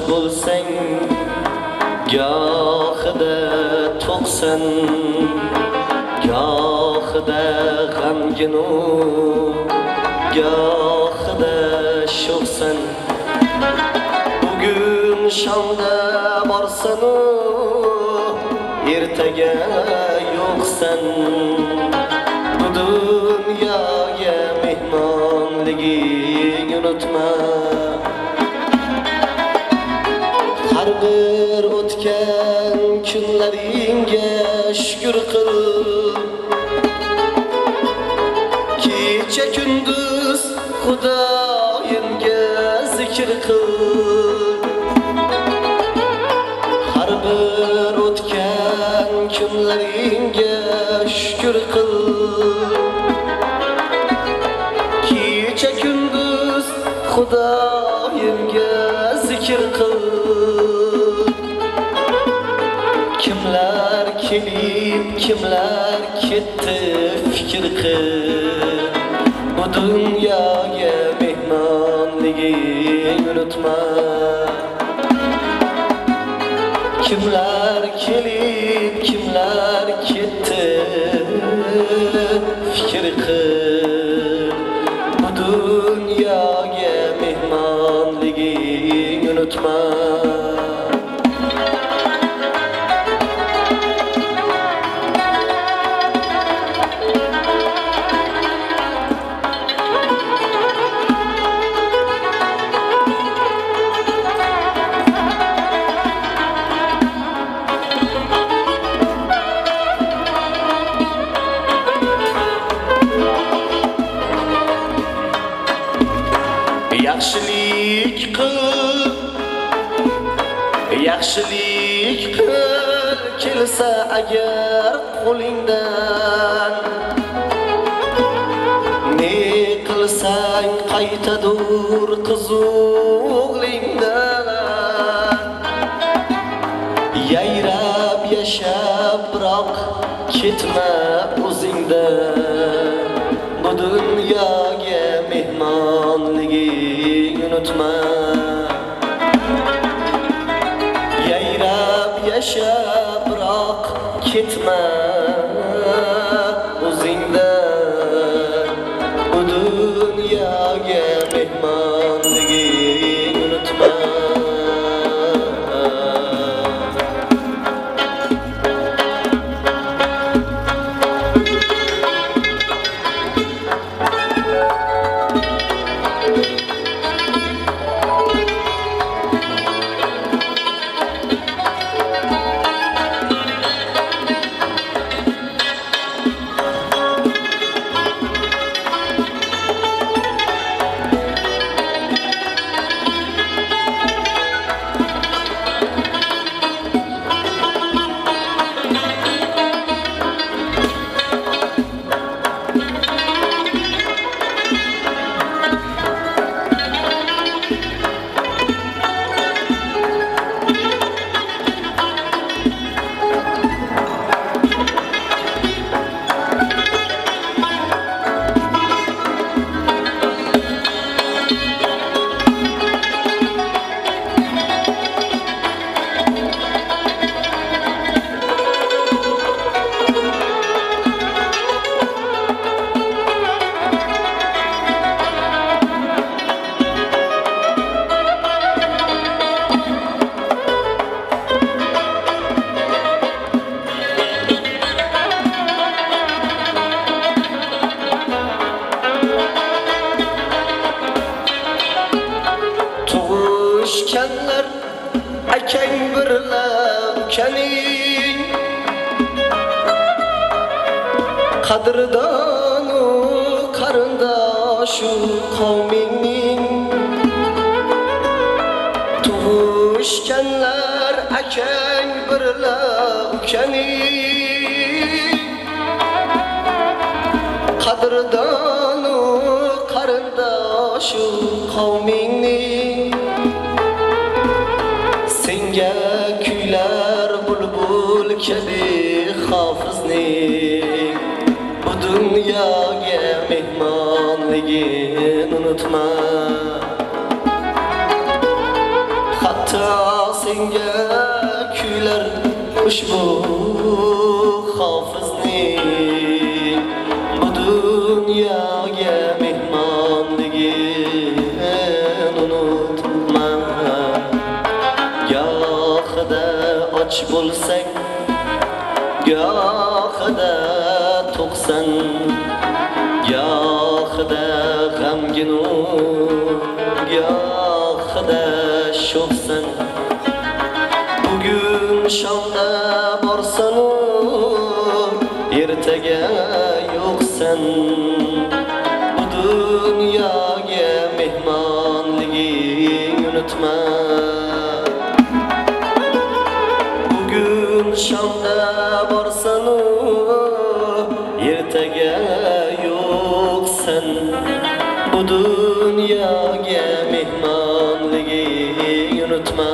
och bo'lsang gohida to'qsan gohida g'amginu gohida sho'xsan bugun shomda borsanu ertaga yo'qsan. Bu dunyoga mehmonliging unutma kunlaringga shukr qil kecha kunduz xudoyimga zikr qil har bir o'tgan kunlaringga shukr qil kecha kunduz xudoyimga zikr qil kimlar kelib kimlar ketdi fikr qil bu dunyoga mehmonliging unutma. Kimlar kelib kimlar ketdi fikr qil bu dunyoga mehmonliging unutma yaxshilik qil yaxshilik qil kelsa agar qo'lingdan. Ne qilsang qaytadur qizug'lingdan yayrab yashab biroq ketma o'zingdan. Bu dunyoga mehmonliging unutma. Yayrab yashab biroq ketma ukaning qadrdonu qarindoshu qavmingning tug'ishganlar akang birla ukaning qadrdonu qarindoshu qavmingning senga bulbul kabi hofizning bu dunyoga mehmonligin unutma. Senga kuylar ushbu hofizning bo'lsang gohida to'qsan gohida g'amginu gohida sho'xsan bugun shomda borsanu ertaga yo'qsan shomda borsanu ertaga yo'qsan bu dunyoga mehmonliging unutma